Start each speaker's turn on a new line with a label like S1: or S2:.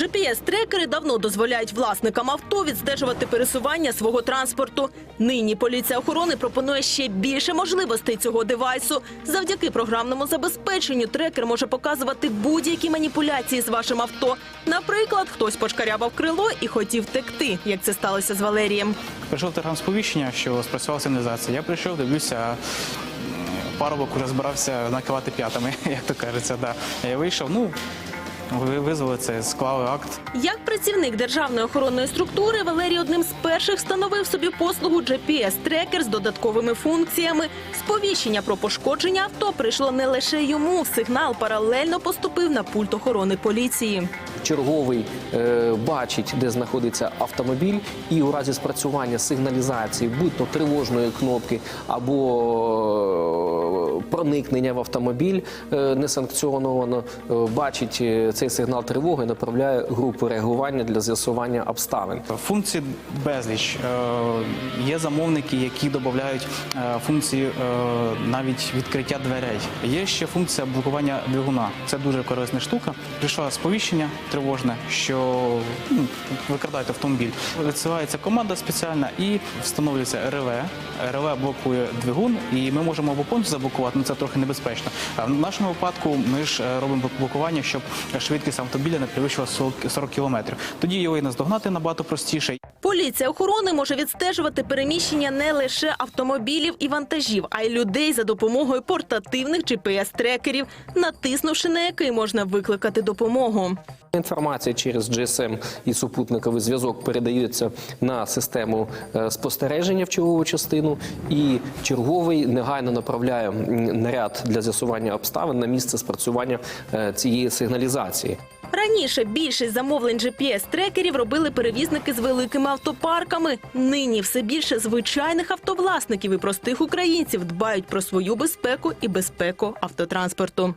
S1: GPS-трекери давно дозволяють власникам авто відстежувати пересування свого транспорту. Нині поліція охорони пропонує ще більше можливостей цього девайсу. Завдяки програмному забезпеченню трекер може показувати будь-які маніпуляції з вашим авто. Наприклад, хтось почкарябав крило і хотів втекти, як це сталося з Валерієм.
S2: Прийшов телеграм-сповіщення, що спрацювала сигналізація. Я прийшов, дивлюся, парубок уже збирався накивати п'ятами, як то кажеться. Да. Я вийшов, ну, визвали це, склали акт.
S1: Як працівник державної охоронної структури, Валерій одним з перших встановив собі послугу GPS-трекер з додатковими функціями. Сповіщення про пошкодження авто прийшло не лише йому. Сигнал паралельно поступив на пульт охорони поліції.
S3: черговий е, бачить, де знаходиться автомобіль, і у разі спрацювання сигналізації, будь-то тривожної кнопки або проникнення в автомобіль е, несанкціоновано, е, бачить е, цей сигнал тривоги, направляє групу реагування для з'ясування обставин.
S2: Функцій безліч. Є замовники, які додають функції навіть відкриття дверей. Є ще функція блокування двигуна. Це дуже корисна штука. Прийшло сповіщення тривожне, що ну, викрадають автомобіль. Відсилається команда спеціальна і встановлюється РВ. РВ блокує двигун, і ми можемо або повністю заблокувати, але це трохи небезпечно. А в нашому випадку ми ж е, робимо блокування, щоб швидкість автомобіля не перевищувала 40 40 кілометрів. Тоді його і наздогнати набагато простіше.
S1: Поліція охорони може відстежувати переміщення не лише автомобілів і вантажів, а й людей за допомогою портативних GPS-трекерів, натиснувши на який можна викликати допомогу.
S3: Інформація через GSM і супутниковий зв'язок передається на систему е, спостереження в чергову частину, і черговий негайно направляє наряд для з'ясування обставин на місце спрацювання е, цієї сигналізації.
S1: Раніше більшість замовлень GPS-трекерів робили перевізники з великими автопарками. Нині все більше звичайних автовласників і простих українців дбають про свою безпеку і безпеку автотранспорту.